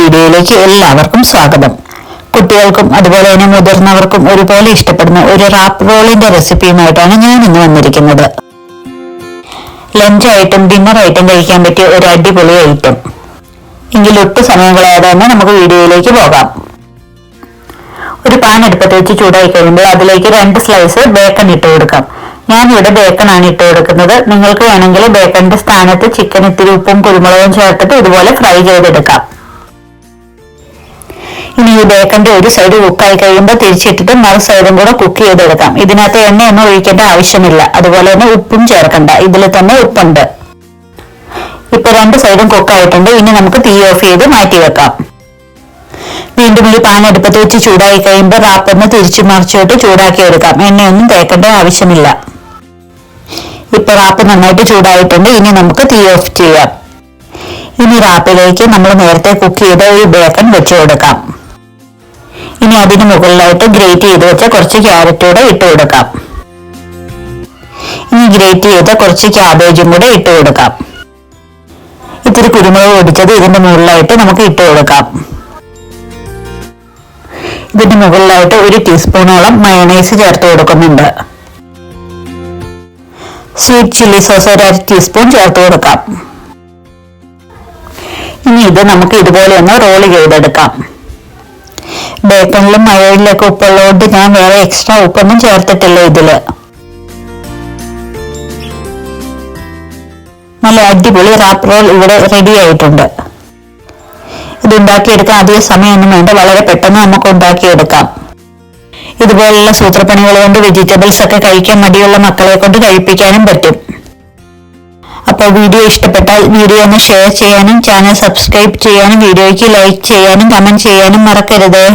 വീഡിയോയിലേക്ക് എല്ലാവർക്കും സ്വാഗതം. കുട്ടികൾക്കും അതുപോലെ തന്നെ മുതിർന്നവർക്കും ഒരുപോലെ ഇഷ്ടപ്പെടുന്ന ഒരു റാപ്പ് റോളിന്റെ റെസിപ്പിയുമായിട്ടാണ് ഞാൻ ഇന്ന് വന്നിരിക്കുന്നത്. ലഞ്ചായിട്ടും ഡിന്നറായിട്ടും കഴിക്കാൻ പറ്റിയ ഒരു അടിപൊളി ഐറ്റം എങ്കിൽ ഒട്ടു തന്നെ നമുക്ക് വീഡിയോയിലേക്ക് പോകാം. ഒരു പാൻ എടുപ്പത്ത് വെച്ച് ചൂടായി കഴിയുമ്പോൾ അതിലേക്ക് രണ്ട് സ്ലൈസ് ബേക്കൺ ഇട്ട് കൊടുക്കാം. ഞാൻ ഇവിടെ ബേക്കൺ ആണ് ഇട്ട് കൊടുക്കുന്നത്. നിങ്ങൾക്ക് വേണമെങ്കിൽ ബേക്കണിന്റെ സ്ഥാനത്ത് ചിക്കൻ ഇത്തിരി ഉപ്പും കുരുമുളകും ചേർത്തിട്ട് ഇതുപോലെ ഫ്രൈ ചെയ്തെടുക്കാം. ഇനി ഈ ബേക്കന്റെ ഒരു സൈഡ് കുക്കായി കഴിയുമ്പോൾ തിരിച്ചിട്ടിട്ട് മറു സൈഡും കൂടെ കുക്ക് ചെയ്തെടുക്കാം. ഇതിനകത്ത് എണ്ണയൊന്നും ഒഴിക്കേണ്ട ആവശ്യമില്ല. അതുപോലെ തന്നെ ഉപ്പും ചേർക്കണ്ട. ഇതിൽ തന്നെ ഉപ്പുണ്ട്. ഇപ്പൊ രണ്ട് സൈഡും കുക്കായിട്ടുണ്ട് ഇനി നമുക്ക് തീ ഓഫ് ചെയ്ത് മാറ്റി വെക്കാം. വീണ്ടും ഈ പാൻ അടുപ്പത്ത് വെച്ച് ചൂടായി കഴിയുമ്പോൾ റാപ്പൊന്ന് തിരിച്ചു മറിച്ചിട്ട് ചൂടാക്കി എടുക്കാം. എണ്ണയൊന്നും തേക്കേണ്ട ആവശ്യമില്ല. ഇപ്പൊ റാപ്പ് നന്നായിട്ട് ചൂടായിട്ടുണ്ട്. ഇനി നമുക്ക് തീ ഓഫ് ചെയ്യാം. ഇനി റാപ്പിലേക്ക് നമ്മൾ നേരത്തെ കുക്ക് ചെയ്ത ഈ ബേക്കൺ വെച്ചു കൊടുക്കാം. ഇനി അതിന് മുകളിലായിട്ട് ഗ്രേറ്റ് ചെയ്ത് വെച്ച കുറച്ച് ക്യാരറ്റ് കൂടെ ഇട്ട് കൊടുക്കാം. ഇനി ഗ്രേറ്റ് ചെയ്ത കുറച്ച് ക്യാബേജും കൂടെ ഇട്ട് കൊടുക്കാം. ഇത്തിരി കുരുമുളക് പൊടിച്ചത് ഇതിന്റെ മുകളിലായിട്ട് നമുക്ക് ഇട്ട് കൊടുക്കാം. ഇതിന്റെ മുകളിലായിട്ട് ഒരു ടീസ്പൂണോളം മയണൈസ് ചേർത്ത് കൊടുക്കുന്നുണ്ട്. സ്വീറ്റ് ചില്ലി സോസ് ഒരു അര ടീസ്പൂൺ ചേർത്ത് കൊടുക്കാം. ഇനി ഇത് നമുക്ക് ഇതുപോലെ ഒന്ന് റോൾ ചെയ്തെടുക്കാം. ബേക്കണിലും മഴയിലൊക്കെ ഉപ്പുള്ളതുകൊണ്ട് ഞാൻ വേറെ എക്സ്ട്രാ ഉപ്പൊന്നും ചേർത്തിട്ടില്ല ഇതിൽ. നല്ല അടിപൊളി റാപ്പ് റോൾ ഇവിടെ റെഡി ആയിട്ടുണ്ട്. ഇത് ഉണ്ടാക്കിയെടുക്കാൻ അധിക സമയമൊന്നും വേണ്ട വളരെ പെട്ടെന്ന് നമുക്ക് ഉണ്ടാക്കിയെടുക്കാം. ഇതുപോലുള്ള സൂത്രപ്പണികൾ കൊണ്ട് വെജിറ്റബിൾസ് ഒക്കെ കഴിക്കാൻ മടിയുള്ള മക്കളെ കൊണ്ട് കഴിപ്പിക്കാനും പറ്റും. അപ്പോൾ വീഡിയോ ഇഷ്ടപ്പെട്ടാൽ വീഡിയോ ഒന്ന് ഷെയർ ചെയ്യാനും ചാനൽ സബ്സ്ക്രൈബ് ചെയ്യാനും വീഡിയോയ്ക്ക് ലൈക്ക് ചെയ്യാനും കമന്റ് ചെയ്യാനും മറക്കരുതേ.